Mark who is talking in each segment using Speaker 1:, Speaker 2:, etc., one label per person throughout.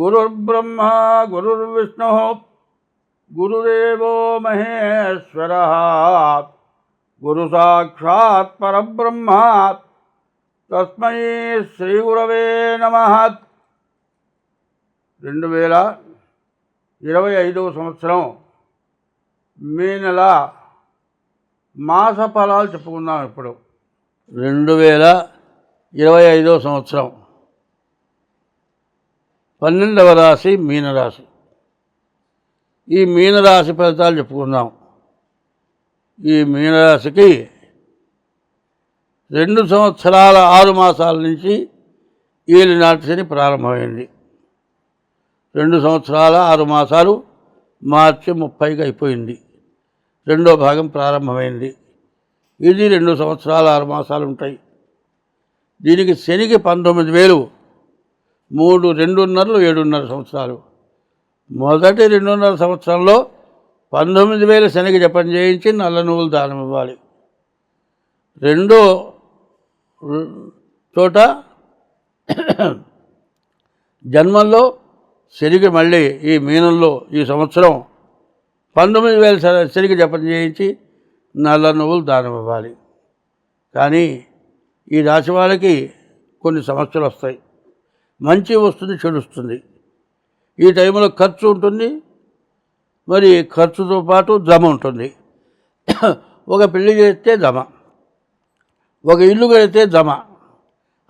Speaker 1: గురుర్బ్రహ్మ గురుర్విష్ణు గురుదేవో మహేశ్వర గురు సాక్షాత్ పరబ్రహ్మ తస్మై శ్రీ గురవే నమ రెండు వేల ఇరవై ఐదవ సంవత్సరం మే నెల మాస ఫలాలు చెప్పుకుందాం ఇప్పుడు రెండు వేల ఇరవై ఐదవ సంవత్సరం పన్నెండవ రాశి మీనరాశి ఈ మీనరాశి ఫలితాలు చెప్పుకుందాం ఈ మీనరాశికి రెండు సంవత్సరాల ఆరు మాసాల నుంచి ఏలినాటి శని ప్రారంభమైంది రెండు సంవత్సరాల ఆరు మాసాలు మార్చి ముప్పైకి అయిపోయింది రెండో భాగం ప్రారంభమైంది ఇది రెండు సంవత్సరాల ఆరు మాసాలు ఉంటాయి దీనికి శనికి పంతొమ్మిది వేలు మూడు రెండున్నరలు ఏడున్నర సంవత్సరాలు మొదటి రెండున్నర సంవత్సరంలో పంతొమ్మిది వేల శనగ జపం చేయించి నల్ల నువ్వులు దానం ఇవ్వాలి రెండో చోట జన్మల్లో శనికి మళ్ళీ ఈ మీనంలో ఈ సంవత్సరం పంతొమ్మిది వేల శనికి జపం చేయించి నల్ల నువ్వులు దానం ఇవ్వాలి కానీ ఈ రాశి వాళ్ళకి కొన్ని సమస్యలు వస్తాయి మంచి వస్తుంది చెడుస్తుంది ఈ టైంలో ఖర్చు ఉంటుంది మరి ఖర్చుతో పాటు జమ ఉంటుంది ఒక పెళ్లి చేస్తే జమ ఒక ఇల్లు కడితే జమ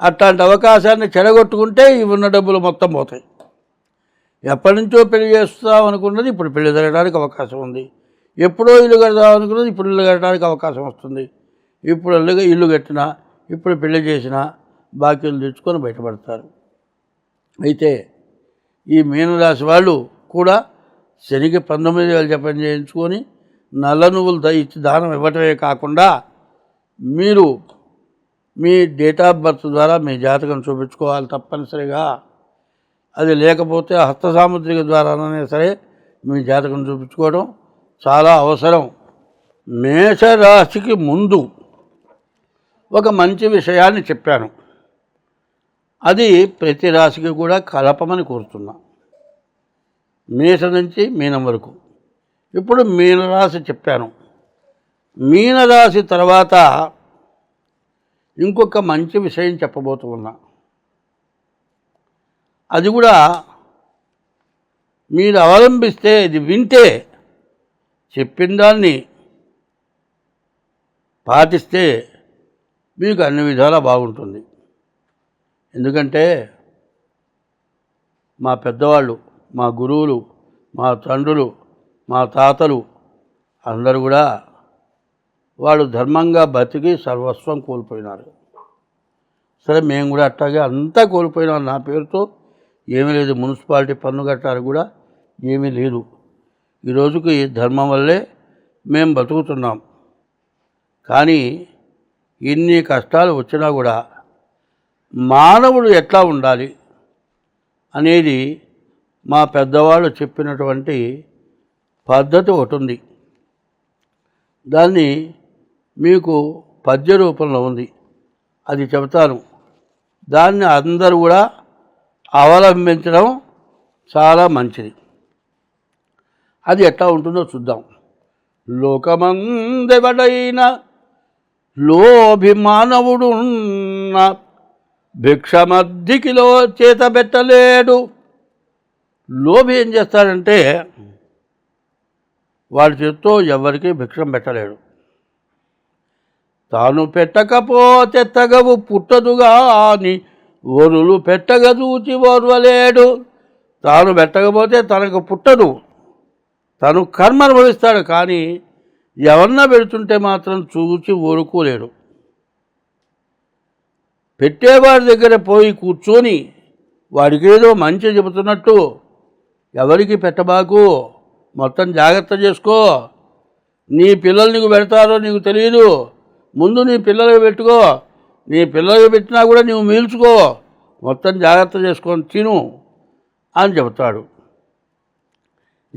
Speaker 1: అట్లాంటి అవకాశాన్ని చెడగొట్టుకుంటే ఇవి ఉన్న డబ్బులు మొత్తం పోతాయి ఎప్పటి నుంచో పెళ్లి చేస్తాం అనుకున్నది ఇప్పుడు పెళ్లి జరగడానికి అవకాశం ఉంది ఎప్పుడో ఇల్లు కడదాం అనుకున్నది ఇప్పుడు ఇల్లు కట్టడానికి అవకాశం వస్తుంది ఇప్పుడు ఇల్లు కట్టినా ఇప్పుడు పెళ్లి చేసినా బాకీలు తెచ్చుకొని బయటపడతారు అయితే ఈ మీనరాశి వాళ్ళు కూడా శనికి పంతొమ్మిది వేలు జపం చేయించుకొని నల్ల నువ్వులు ఇచ్చి దానం ఇవ్వటమే కాకుండా మీరు మీ డేట్ ఆఫ్ బర్త్ ద్వారా మీ జాతకం చూపించుకోవాలి తప్పనిసరిగా అది లేకపోతే హస్త సాముద్రిక ద్వారానే సరే మీ జాతకం చూపించుకోవడం చాలా అవసరం మేషరాశికి ముందు ఒక మంచి విషయాన్ని చెప్పాను అది ప్రతి రాశికి కూడా కలపమని కోరుతున్నా మేష నుంచి మీనం వరకు ఇప్పుడు మీనరాశి చెప్పాను మీనరాశి తర్వాత ఇంకొక మంచి విషయం చెప్పబోతూ ఉన్నా అది కూడా మీరు అవలంబిస్తే ఇది వింటే చెప్పిన దాన్ని పాటిస్తే మీకు అన్ని విధాలా బాగుంటుంది ఎందుకంటే మా పెద్దవాళ్ళు మా గురువులు మా తండ్రులు మా తాతలు అందరూ కూడా వాళ్ళు ధర్మంగా బతికి సర్వస్వం కోల్పోయినారు సరే మేము కూడా అట్టాగే అంతా కోల్పోయినాం నా పేరుతో ఏమీ లేదు మున్సిపాలిటీ పన్ను కట్టారు కూడా ఏమీ లేదు ఈ రోజుకి ధర్మం వల్లే మేము బతుకుతున్నాం కానీ ఇన్ని కష్టాలు వచ్చినా కూడా మానవుడు ఎట్లా ఉండాలి అనేది మా పెద్దవాళ్ళు చెప్పినటువంటి పద్ధతి ఒకటి ఉంది దాన్ని మీకు పద్య రూపంలో ఉంది అది చెబుతాను దాన్ని అందరూ కూడా అవలంబించడం చాలా మంచిది అది ఎట్లా ఉంటుందో చూద్దాం లోకమందెవడైన లోభిమానవుడున్న భిక్షమద్దికిలో చేతబెట్టలేడు లోభి ఏం చేస్తాడంటే వాడి చేత్తో ఎవరికి భిక్షం పెట్టలేడు తాను పెట్టకపోతే తగవు పుట్టదుగా అని ఒరులు పెట్టగదూచి ఓర్వలేడు తాను పెట్టకపోతే తనకు పుట్టదు తను కర్మ అనుభవిస్తాడు కానీ ఎవరన్నా పెడుతుంటే మాత్రం చూచి ఊరుకోలేడు పెట్టేవాడి దగ్గర పోయి కూర్చొని వాడికేదో మంచి చెబుతున్నట్టు ఎవరికి పెట్టబాకు మొత్తం జాగ్రత్త చేసుకో నీ పిల్లలు నీకు పెడతారో నీకు తెలియదు ముందు నీ పిల్లలకి పెట్టుకో నీ పిల్లలకి పెట్టినా కూడా నీవు మీల్చుకో మొత్తం జాగ్రత్త చేసుకొని తిను అని చెబుతాడు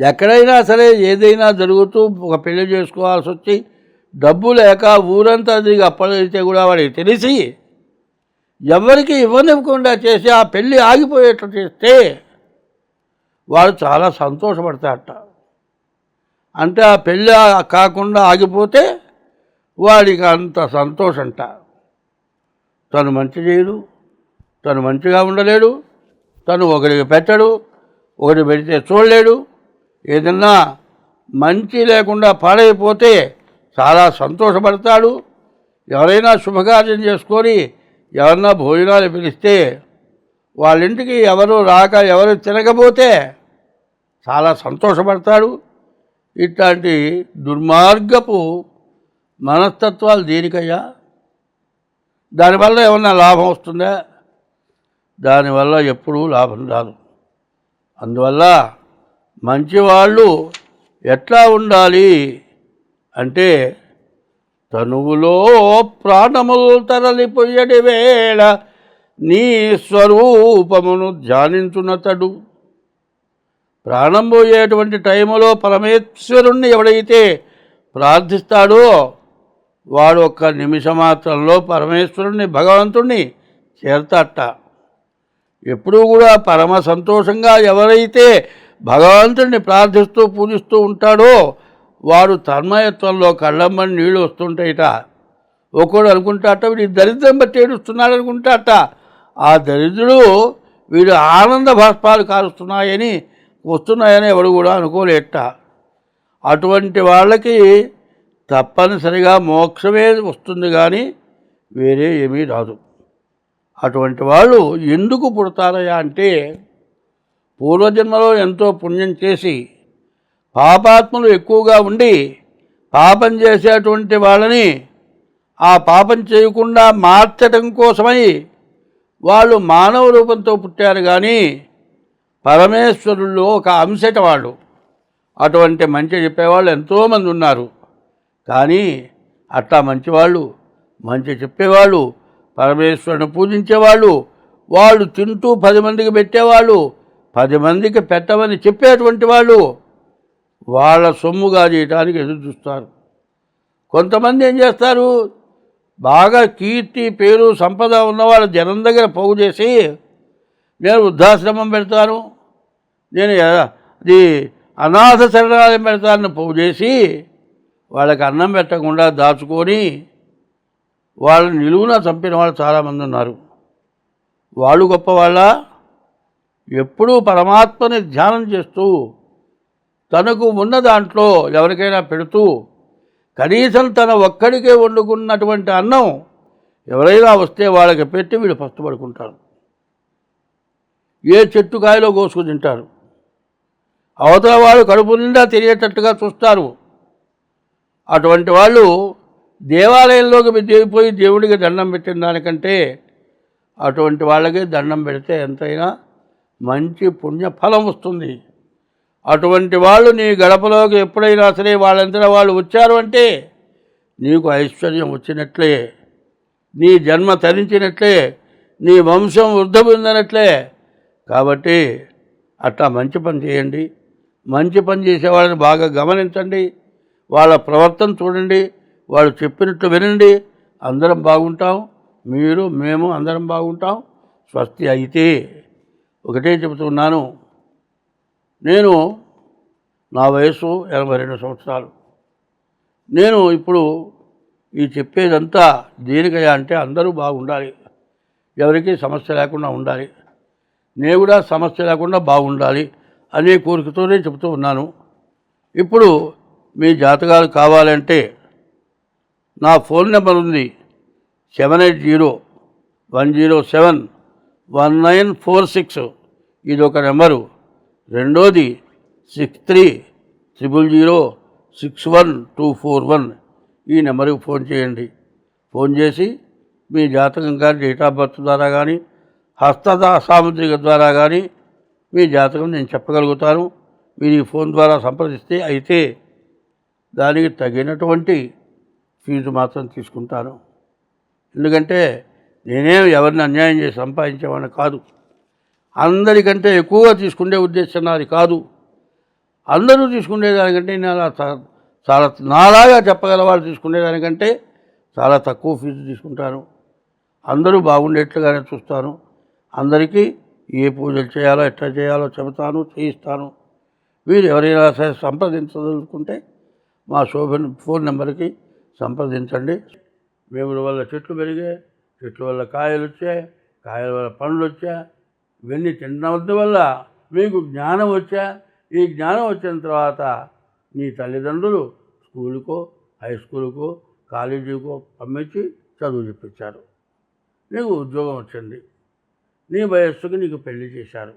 Speaker 1: ఎక్కడైనా సరే ఏదైనా జరుగుతూ ఒక పెళ్లి చేసుకోవాల్సి వచ్చి డబ్బు లేక ఊరంతా దిగి అప్పలైతే కూడా వాడికి తెలిసి ఎవరికి ఇవ్వనివ్వకుండా చేసి ఆ పెళ్ళి ఆగిపోయేట్లు చేస్తే వాడు చాలా సంతోషపడతాడట అంటే ఆ పెళ్ళి కాకుండా ఆగిపోతే వాడికి అంత సంతోషంట తను మంచి చేయడు తను మంచిగా ఉండలేడు తను ఒకరికి పెట్టడు ఒకటి పెడితే చూడలేడు ఏదన్నా మంచి లేకుండా పాడైపోతే చాలా సంతోషపడతాడు ఎవరైనా శుభకార్యం చేసుకొని ఎవరన్నా భోజనాలు పిలిస్తే వాళ్ళింటికి ఎవరు రాక ఎవరు తినకపోతే చాలా సంతోషపడతాడు ఇట్లాంటి దుర్మార్గపు మనస్తత్వాలు దేనికయ్యా దానివల్ల ఏమన్నా లాభం వస్తుందా దానివల్ల ఎప్పుడూ లాభం రాదు అందువల్ల మంచివాళ్ళు ఎట్లా ఉండాలి అంటే తనువులో ప్రాణములు తరలిపోయడి వేళ నీ స్వరూపమును ధ్యానించునతడు ప్రాణం పోయేటువంటి టైములో పరమేశ్వరుణ్ణి ఎవడైతే ప్రార్థిస్తాడో వాడు ఒక్క నిమిషమాత్రంలో పరమేశ్వరుణ్ణి భగవంతుణ్ణి చేరతట ఎప్పుడూ కూడా పరమ సంతోషంగా ఎవరైతే భగవంతుణ్ణి ప్రార్థిస్తూ పూజిస్తూ ఉంటాడో వారు తన్మయత్వంలో కళ్ళమ్మని నీళ్ళు వస్తుంటాయిట ఒకడు అనుకుంటాట వీడి దరిద్రం బట్టి ఏడుస్తున్నాడు అనుకుంటాట ఆ దరిద్రుడు వీడు ఆనంద భాష్పాలు కారుస్తున్నాయని వస్తున్నాయని ఎవడు కూడా అనుకోలేట అటువంటి వాళ్ళకి తప్పనిసరిగా మోక్షమే వస్తుంది కానీ వేరే ఏమీ రాదు అటువంటి వాళ్ళు ఎందుకు పుడతారయా అంటే పూర్వజన్మలో ఎంతో పుణ్యం చేసి పాపాత్మలు ఎక్కువగా ఉండి పాపం చేసేటువంటి వాళ్ళని ఆ పాపం చేయకుండా మార్చడం కోసమై వాళ్ళు మానవ రూపంతో పుట్టారు కానీ పరమేశ్వరుల్లో ఒక అంశట వాళ్ళు అటువంటి మంచి చెప్పేవాళ్ళు ఎంతోమంది ఉన్నారు కానీ అట్లా మంచివాళ్ళు మంచి చెప్పేవాళ్ళు పరమేశ్వరుని పూజించేవాళ్ళు వాళ్ళు తింటూ పది మందికి పెట్టేవాళ్ళు పది మందికి పెట్టమని చెప్పేటువంటి వాళ్ళు వాళ్ళ సొమ్ముగా చేయడానికి ఎదురు చూస్తారు కొంతమంది ఏం చేస్తారు బాగా కీర్తి పేరు సంపద ఉన్నవాళ్ళు జనం దగ్గర పోగు చేసి నేను వృద్ధాశ్రమం పెడతాను నేను అది అనాథ శరణాలయం పెడతానని పోగు చేసి వాళ్ళకి అన్నం పెట్టకుండా దాచుకొని వాళ్ళని నిలువున చంపిన వాళ్ళు చాలామంది ఉన్నారు వాళ్ళు గొప్పవాళ్ళ ఎప్పుడూ పరమాత్మని ధ్యానం చేస్తూ తనకు ఉన్న దాంట్లో ఎవరికైనా పెడుతూ కనీసం తన ఒక్కడికే వండుకున్నటువంటి అన్నం ఎవరైనా వస్తే వాళ్ళకి పెట్టి వీళ్ళు పస్తుపడుకుంటారు ఏ చెట్టు కాయలో కోసుకు తింటారు అవతల వాళ్ళు కడుపు నిండా తిరిగేటట్టుగా చూస్తారు అటువంటి వాళ్ళు దేవాలయంలోకి దిగిపోయి దేవుడికి దండం పెట్టిన దానికంటే అటువంటి వాళ్ళకి దండం పెడితే ఎంతైనా మంచి పుణ్యఫలం వస్తుంది అటువంటి వాళ్ళు నీ గడపలోకి ఎప్పుడైనా సరే వాళ్ళంతా వాళ్ళు వచ్చారు అంటే నీకు ఐశ్వర్యం వచ్చినట్లే నీ జన్మ తరించినట్లే నీ వంశం వృద్ధపొందినట్లే కాబట్టి అట్లా మంచి పని చేయండి మంచి పని చేసే వాళ్ళని బాగా గమనించండి వాళ్ళ ప్రవర్తన చూడండి వాళ్ళు చెప్పినట్లు వినండి అందరం బాగుంటాం మీరు మేము అందరం బాగుంటాం స్వస్తి అయితే ఒకటే చెబుతున్నాను నేను నా వయసు ఎనభై రెండు సంవత్సరాలు నేను ఇప్పుడు ఈ చెప్పేదంతా దేనికయ్యా అంటే అందరూ బాగుండాలి ఎవరికీ సమస్య లేకుండా ఉండాలి నేను కూడా సమస్య లేకుండా బాగుండాలి అనే కోరికతోనే చెబుతూ ఉన్నాను ఇప్పుడు మీ జాతకాలు కావాలంటే నా ఫోన్ నెంబర్ ఉంది seven eight zero one zero seven one nine four six ఇది ఒక నెంబరు రెండోది six three triple zero six one two four one ఈ నెంబర్కి ఫోన్ చేయండి ఫోన్ చేసి మీ జాతకం కానీ డేట్ ఆఫ్ బర్త్ ద్వారా కానీ హస్తద సాముద్రిక ద్వారా కానీ మీ జాతకం నేను చెప్పగలుగుతాను మీరు ఈ ఫోన్ ద్వారా సంప్రదిస్తే అయితే దానికి తగినటువంటి ఫీజు మాత్రం తీసుకుంటాను ఎందుకంటే నేనే ఎవరిని అన్యాయం చేసి సంపాదించేవాడిని కాదు అందరికంటే ఎక్కువగా తీసుకునే ఉద్దేశం నాది కాదు అందరూ తీసుకునేదానికంటే నేను అలా చాలా నాలాగా చెప్పగల వాళ్ళు తీసుకునేదానికంటే చాలా తక్కువ ఫీజు తీసుకుంటాను అందరూ బాగుండేట్లుగానే చూస్తాను అందరికీ ఏ పూజలు చేయాలో ఎట్లా చేయాలో చెబుతాను చేయిస్తాను మీరు ఎవరైనా సరే సంప్రదించదలుచుకుంటే మా శోభ ఫోన్ నెంబర్కి సంప్రదించండి మేము వల్ల చెట్లు పెరిగాయి చెట్ల వల్ల కాయలు వచ్చాయి కాయల వల్ల పండ్లు వచ్చాయి ఇవన్నీ వల్ల మీకు జ్ఞానం వచ్చా ఈ జ్ఞానం వచ్చిన తర్వాత నీ తల్లిదండ్రులు స్కూలుకో హై స్కూలుకో కాలేజీకో పంపించి చదువు చెప్పించారు నీకు ఉద్యోగం వచ్చింది నీ వయస్సుకి నీకు పెళ్లి చేశారు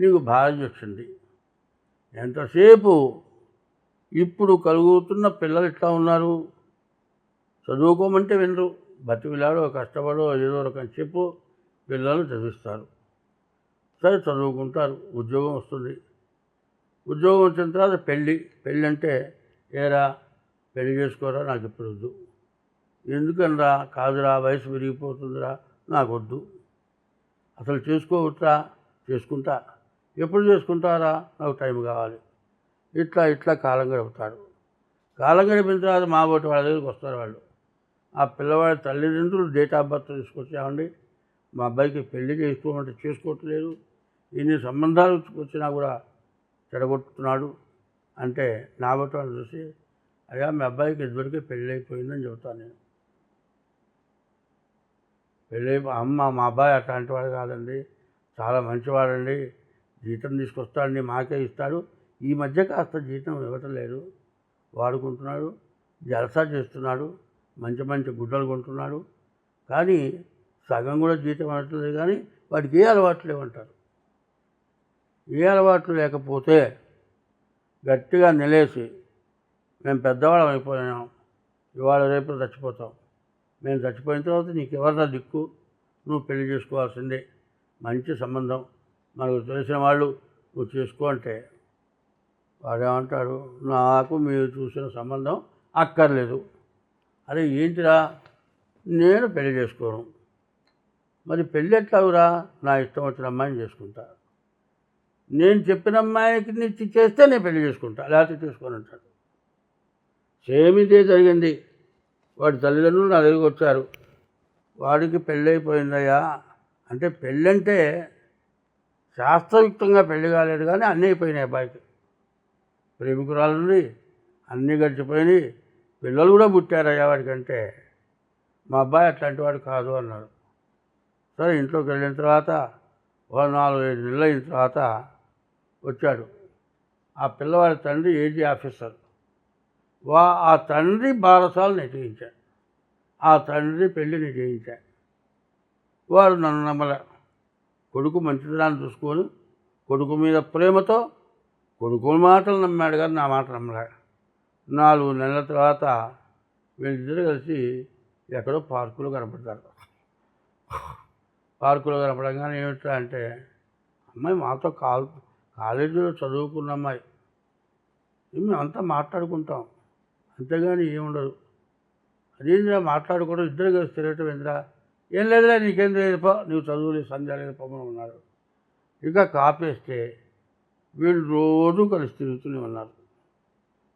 Speaker 1: నీకు భార్య వచ్చింది ఎంతసేపు ఇప్పుడు కలుగుతున్న పిల్లలు ఎట్లా ఉన్నారు చదువుకోమంటే వినరు బతికిలాడో కష్టపడో ఏదో రకం చెప్పు పిల్లలు చదివిస్తారు వస్తాయి చదువుకుంటారు ఉద్యోగం వస్తుంది ఉద్యోగం వచ్చిన తర్వాత పెళ్ళి పెళ్ళి అంటే ఏరా పెళ్లి చేసుకోరా నాకు ఇప్పుడు వద్దు ఎందుకనరా కాదురా వయసు పెరిగిపోతుందిరా నాకు వద్దు అసలు చేసుకోవచ్చా చేసుకుంటా ఎప్పుడు చేసుకుంటారా నాకు టైం కావాలి ఇట్లా ఇట్లా కాలం గడుపుతాడు కాలం గడిపిన తర్వాత మా బోటి వాళ్ళ దగ్గరికి వస్తారు వాళ్ళు ఆ పిల్లవాడి తల్లిదండ్రులు డేట్ ఆఫ్ బర్త్ తీసుకొచ్చామండి మా అబ్బాయికి పెళ్లి చేసుకోమంటే చేసుకోవట్లేదు ఎన్ని సంబంధాలు వచ్చినా కూడా చెడగొట్టుతున్నాడు అంటే నా అవటం చూసి అయ్యా మీ అబ్బాయికి ఇదివరకే పెళ్ళి అయిపోయిందని చెబుతాను నేను పెళ్ళి అమ్మ మా అబ్బాయి అట్లాంటి వాడు కాదండి చాలా మంచివాడండి జీతం తీసుకొస్తాడండి మాకే ఇస్తాడు ఈ మధ్య కాస్త జీతం ఇవ్వటం లేదు వాడుకుంటున్నాడు జలసా చేస్తున్నాడు మంచి మంచి గుడ్డలు కొంటున్నాడు కానీ సగం కూడా జీతం అవ్వట్లేదు కానీ వాడికి ఏ అలవాట్లేవు అంటారు ఈ అలవాట్లు లేకపోతే గట్టిగా నిలేసి మేము పెద్దవాళ్ళం అయిపోయాం ఇవాళ రేపు చచ్చిపోతాం మేము చచ్చిపోయిన తర్వాత నీకెవరినా దిక్కు నువ్వు పెళ్లి చేసుకోవాల్సిందే మంచి సంబంధం మనకు తెలిసిన వాళ్ళు నువ్వు చేసుకో అంటే వాడేమంటాడు నాకు మీరు చూసిన సంబంధం అక్కర్లేదు అరే ఏంటిరా నేను పెళ్లి చేసుకోను మరి పెళ్ళి ఎట్లాగురా నా ఇష్టం వచ్చిన అమ్మాయిని చేసుకుంటాను నేను చెప్పిన అమ్మాయికి నిచ్చి చేస్తే నేను పెళ్లి చేసుకుంటా లేకపోతే చూసుకొని అంటాడు సేమ్ జరిగింది వాడి తల్లిదండ్రులు నా దగ్గరికి వచ్చారు వాడికి పెళ్ళైపోయిందయ్యా అంటే పెళ్ళంటే శాస్త్రయుక్తంగా పెళ్లి కాలేదు కానీ అన్నీ అయిపోయినాయి అబ్బాయికి ప్రేమికురాలుంది అన్నీ గడిచిపోయినాయి పిల్లలు కూడా పుట్టారయ్యా వాడికంటే మా అబ్బాయి అట్లాంటి వాడు కాదు అన్నాడు సరే ఇంట్లోకి వెళ్ళిన తర్వాత ఓ నాలుగు ఐదు నెలలు అయిన తర్వాత వచ్చాడు ఆ పిల్లవాడి తండ్రి ఏజీ ఆఫీసర్ వా ఆ తండ్రి బారసాలు నిశ్చయించాడు ఆ తండ్రి పెళ్లి నిశ్చయించాడు వారు నన్ను నమ్మల కొడుకు మంచిదాన్ని చూసుకొని కొడుకు మీద ప్రేమతో కొడుకు మాటలు నమ్మాడు కానీ నా మాట నమ్మలే నాలుగు నెలల తర్వాత వీళ్ళిద్దరు కలిసి ఎక్కడో పార్కులో కనపడతారు పార్కులో కనపడంగానే ఏమిటా అంటే అమ్మాయి మాతో కాలు కాలేజీలో చదువుకున్న అమ్మాయి అంతా మాట్లాడుకుంటాం అంతేగాని ఏముండదు అదేంద్రా మాట్లాడుకోవడం ఇద్దరు కలిసి తిరగటం ఏంద్రా ఏం లేదురా నీకేం లేదు నీవు నువ్వు చదువులే సంధ్య లేదుపోమని ఉన్నారు ఇంకా కాపేస్తే వీళ్ళు రోజు కలిసి తిరుగుతూనే ఉన్నారు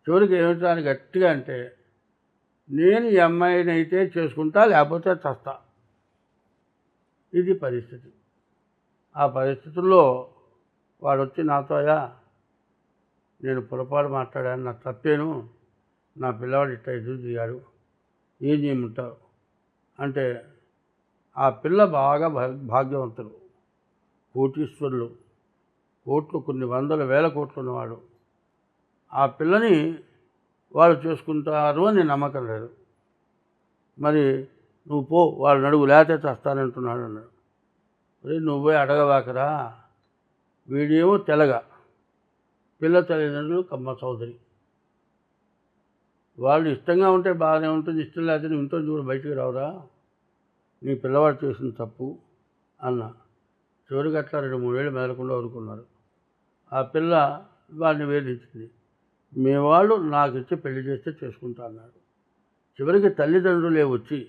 Speaker 1: చివరికి ఏమిటానికి గట్టిగా అంటే నేను ఈ అమ్మాయిని అయితే చేసుకుంటా లేకపోతే చస్తా ఇది పరిస్థితి ఆ పరిస్థితుల్లో వాడు వచ్చి నాతోయా నేను పొరపాటు మాట్లాడాను నా తప్పేను నా పిల్లవాడు ఇట్లా ఎదురు దిగాడు ఏం చేయమంటారు అంటే ఆ పిల్ల బాగా భాగ్యవంతుడు కోటీశ్వరులు కోట్లు కొన్ని వందల వేల కోట్లు ఉన్నవాడు ఆ పిల్లని వాళ్ళు చేసుకుంటారు అని నమ్మకం లేదు మరి నువ్వు పో వాళ్ళు నడుగు లేతే చేస్తానంటున్నాడు అన్నాడు నువ్వు పోయి అడగవాకరా వీడేమో తెలగ పిల్ల తల్లిదండ్రులు కమ్మ చౌదరి వాళ్ళు ఇష్టంగా ఉంటే బాగానే ఉంటుంది ఇష్టం లేకపోతే నువ్వు ఇంట్లో చూడు బయటికి రావురా నీ పిల్లవాడు చేసిన తప్పు అన్న చివరికి అట్లా రెండు మూడేళ్ళు మెదలకుండా అనుకున్నారు ఆ పిల్ల వాడిని వేధించింది మీ వాళ్ళు నాకు ఇచ్చి పెళ్లి చేస్తే చేసుకుంటా అన్నాడు చివరికి తల్లిదండ్రులే వచ్చి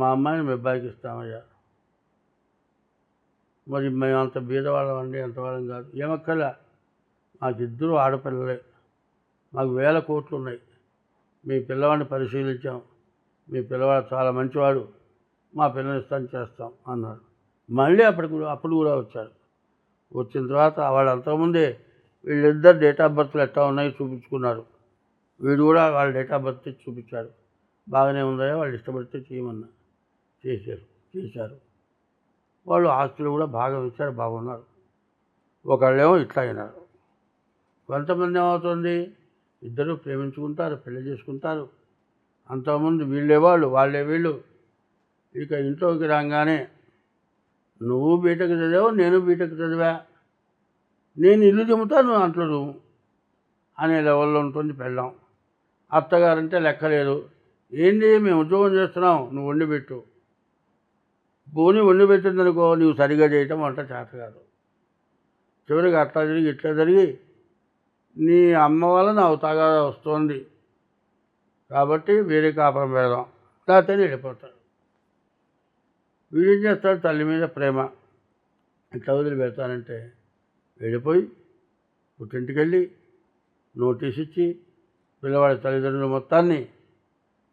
Speaker 1: మా అమ్మాయిని మీ అబ్బాయికి ఇస్తామయ్యా మరి మేము అంత బీదవాళ్ళం అండి ఎంతవాళ్ళం కాదు ఏమక్కల మాకిద్దరూ ఆడపిల్లలే మాకు వేల కోట్లు ఉన్నాయి మీ పిల్లవాడిని పరిశీలించాం మీ పిల్లవాడు చాలా మంచివాడు మా పిల్లని ఇస్తాను చేస్తాం అన్నారు మళ్ళీ అప్పటికి అప్పుడు కూడా వచ్చారు వచ్చిన తర్వాత వాళ్ళు అంతకుముందే వీళ్ళిద్దరు డేట్ ఆఫ్ బర్త్లు ఎట్లా ఉన్నాయో చూపించుకున్నారు వీడు కూడా వాళ్ళ డేట్ ఆఫ్ బర్త్ చూపించారు బాగానే ఉన్నాయో వాళ్ళు ఇష్టపడితే చేయమన్నా చేశారు చేశారు వాళ్ళు ఆస్తులు కూడా బాగా ఇచ్చారు బాగున్నారు ఒకళ్ళేమో ఇట్లా అయినారు కొంతమంది ఏమవుతుంది ఇద్దరు ప్రేమించుకుంటారు పెళ్లి చేసుకుంటారు అంతకుముందు వీళ్ళే వాళ్ళు వాళ్ళే వీళ్ళు ఇక ఇంట్లోకి రాగానే నువ్వు బీటకు చదివావు నేను బీటకు చదివా నేను ఇల్లు చెబుతా నువ్వు అంట్లో నువ్వు అనే లెవెల్లో ఉంటుంది పెళ్ళాం అత్తగారంటే లెక్కలేదు ఏంది మేము ఉద్యోగం చేస్తున్నాం నువ్వు వండిపెట్టు భూమి అనుకో నీవు సరిగా చేయటం అంట చేత కాదు చివరికి అట్లా జరిగి ఇట్లా జరిగి నీ అమ్మ వల్ల నా తాగా వస్తుంది కాబట్టి వేరే కాపురం పెడదాం లేకపోతే వెళ్ళిపోతాడు వీడేం చేస్తాడు తల్లి మీద ప్రేమ వదిలి పెడతానంటే వెళ్ళిపోయి పుట్టింటికి వెళ్ళి నోటీస్ ఇచ్చి పిల్లవాడి తల్లిదండ్రుల మొత్తాన్ని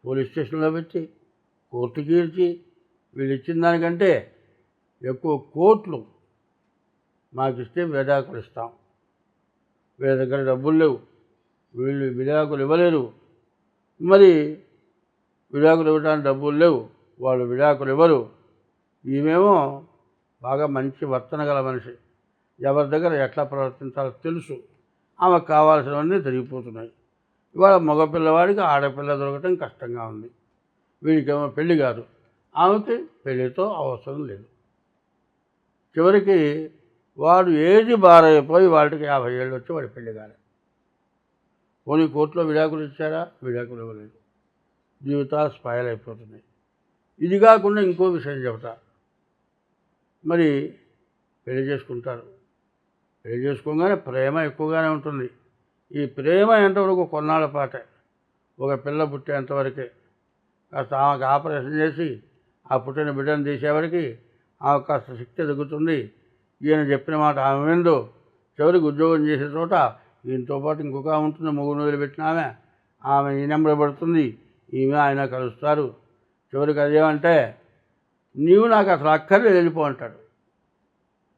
Speaker 1: పోలీస్ స్టేషన్లో పెట్టి కోర్టు తీర్చి వీళ్ళు ఇచ్చిన దానికంటే ఎక్కువ కోట్లు మాకు ఇస్తే విడాకులు ఇస్తాం వీళ్ళ దగ్గర డబ్బులు లేవు వీళ్ళు విడాకులు ఇవ్వలేరు మరి విడాకులు ఇవ్వడానికి డబ్బులు లేవు వాళ్ళు విడాకులు ఇవ్వరు ఈమెమో బాగా మంచి వర్తన గల మనిషి ఎవరి దగ్గర ఎట్లా ప్రవర్తించాలో తెలుసు ఆమెకు కావాల్సినవన్నీ జరిగిపోతున్నాయి ఇవాళ మగపిల్లవాడికి ఆడపిల్ల దొరకటం కష్టంగా ఉంది వీడికేమో పెళ్లి కాదు ఆమెకి పెళ్లితో అవసరం లేదు చివరికి వాడు ఏది బారైపోయి వాళ్ళకి యాభై ఏళ్ళు వచ్చి వాడి పెళ్లి కాలే పోనీ కోర్టులో విడాకులు ఇచ్చారా విడాకులు ఇవ్వలేదు జీవితాలు స్పాయల్ అయిపోతున్నాయి ఇది కాకుండా ఇంకో విషయం చెబుతా మరి పెళ్లి చేసుకుంటారు పెళ్లి చేసుకోగానే ప్రేమ ఎక్కువగానే ఉంటుంది ఈ ప్రేమ ఎంతవరకు కొన్నాళ్ళ పాటే ఒక పిల్ల పుట్టేంతవరకే కాస్త ఆమెకు ఆపరేషన్ చేసి ఆ పుట్టిన బిడ్డను తీసేవారికి అవకాశ శక్తి తగ్గుతుంది ఈయన చెప్పిన మాట ఆమె విందు చివరికి ఉద్యోగం చేసే చోట ఈయనతో పాటు ఇంకొక ఉంటుంది మొగుడు వదిలిపెట్టిన ఆమె ఆమె ఈ నెంబర్ పడుతుంది ఈమె ఆయన కలుస్తారు చివరికి అదేమంటే నీవు నాకు అసలు అక్కర్లే వెళ్ళిపో అంటాడు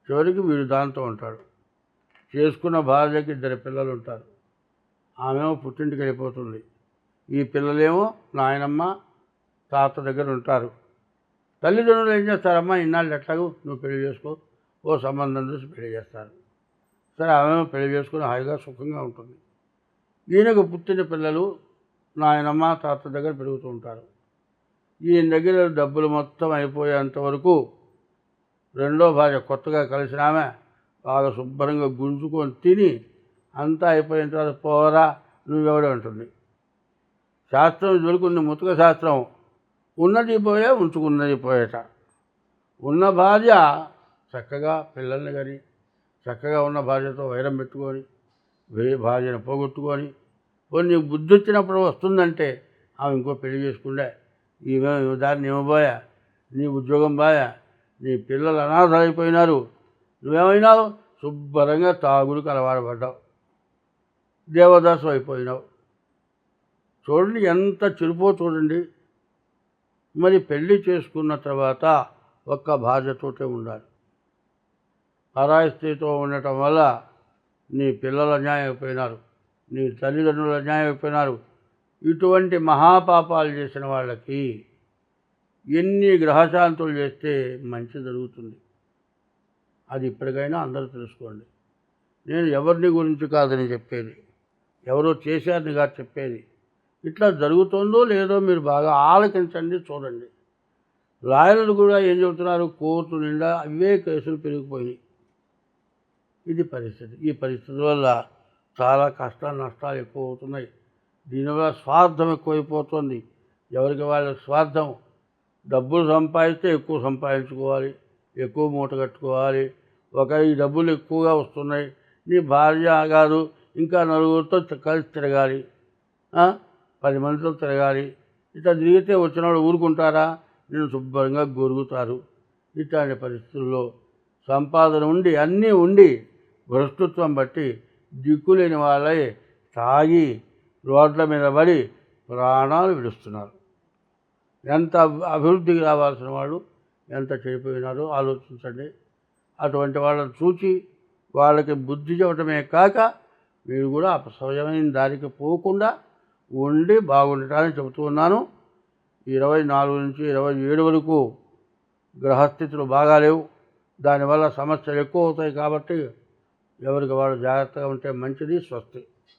Speaker 1: చివరికి వీడు దాంతో ఉంటాడు చేసుకున్న భార్యకి ఇద్దరు పిల్లలు ఉంటారు ఆమెమో పుట్టింటికి వెళ్ళిపోతుంది ఈ పిల్లలేమో నాయనమ్మ తాత దగ్గర ఉంటారు తల్లిదండ్రులు ఏం చేస్తారమ్మా ఇన్నాళ్ళు ఎట్లాగు నువ్వు పెళ్లి చేసుకో ఓ సంబంధం చూసి పెళ్లి చేస్తారు సరే ఆమె పెళ్లి చేసుకుని హాయిగా సుఖంగా ఉంటుంది ఈయనకు పుట్టిన పిల్లలు నాయనమ్మ తాత దగ్గర పెరుగుతూ ఉంటారు ఈయన దగ్గర డబ్బులు మొత్తం అయిపోయేంతవరకు రెండో భార్య కొత్తగా కలిసిన ఆమె బాగా శుభ్రంగా గుంజుకొని తిని అంతా అయిపోయిన తర్వాత పోరా నువ్వెవడే ఉంటుంది శాస్త్రం దొరుకుంది ముతుక శాస్త్రం ఉన్నది పోయే ఉంచుకున్నది పోయేట ఉన్న భార్య చక్కగా పిల్లల్ని కానీ చక్కగా ఉన్న భార్యతో వైరం పెట్టుకొని వేరే భార్యను పోగొట్టుకొని కొన్ని బుద్ధి వచ్చినప్పుడు వస్తుందంటే ఆమె ఇంకో పెళ్లి చేసుకుండే ఈమె దాన్ని ఏమబోయా నీ ఉద్యోగం బాయా నీ పిల్లలు అనాథలైపోయినారు నువ్వేమైనావు శుభ్రంగా తాగుడు కలవాడబడ్డావు దేవదాసం అయిపోయినావు చూడండి ఎంత చిరుపో చూడండి మరి పెళ్లి చేసుకున్న తర్వాత ఒక్క బాధ్యతోటే ఉండాలి పరాయి స్త్రీతో ఉండటం వల్ల నీ పిల్లలు న్యాయం అయిపోయినారు నీ తల్లిదండ్రులు న్యాయం అయిపోయినారు ఇటువంటి మహాపాపాలు చేసిన వాళ్ళకి ఎన్ని గ్రహశాంతులు చేస్తే మంచి జరుగుతుంది అది ఇప్పటికైనా అందరూ తెలుసుకోండి నేను ఎవరిని గురించి కాదని చెప్పేది ఎవరో చేశారని కాదు చెప్పేది ఇట్లా జరుగుతుందో లేదో మీరు బాగా ఆలకించండి చూడండి లాయర్లు కూడా ఏం చెబుతున్నారు కోర్టు నిండా అవే కేసులు పెరిగిపోయినాయి ఇది పరిస్థితి ఈ పరిస్థితి వల్ల చాలా కష్ట నష్టాలు ఎక్కువ అవుతున్నాయి దీనివల్ల స్వార్థం ఎక్కువైపోతుంది ఎవరికి వాళ్ళ స్వార్థం డబ్బులు సంపాదిస్తే ఎక్కువ సంపాదించుకోవాలి ఎక్కువ మూట కట్టుకోవాలి ఒక ఈ డబ్బులు ఎక్కువగా వస్తున్నాయి నీ భార్య గారు ఇంకా నలుగురితో కలిసి తిరగాలి పది మందితో తిరగాలి ఇట్లా తిరిగితే వచ్చిన వాళ్ళు ఊరుకుంటారా నేను శుభ్రంగా గొరుగుతారు ఇట్లాంటి పరిస్థితుల్లో సంపాదన ఉండి అన్నీ ఉండి భ్రష్టత్వం బట్టి దిక్కులేని వాళ్ళే తాగి రోడ్ల మీద పడి ప్రాణాలు విడుస్తున్నారు ఎంత అభివృద్ధికి రావాల్సిన వాళ్ళు ఎంత చెడిపోయినారో ఆలోచించండి అటువంటి వాళ్ళని చూచి వాళ్ళకి బుద్ధి చెప్పడమే కాక మీరు కూడా అపసవ్యమైన దారికి పోకుండా ఉండి బాగుండటాన్ని చెబుతూ ఉన్నాను ఇరవై నాలుగు నుంచి ఇరవై ఏడు వరకు గ్రహస్థితులు బాగాలేవు దానివల్ల సమస్యలు ఎక్కువ అవుతాయి కాబట్టి ఎవరికి వాళ్ళు జాగ్రత్తగా ఉంటే మంచిది స్వస్తి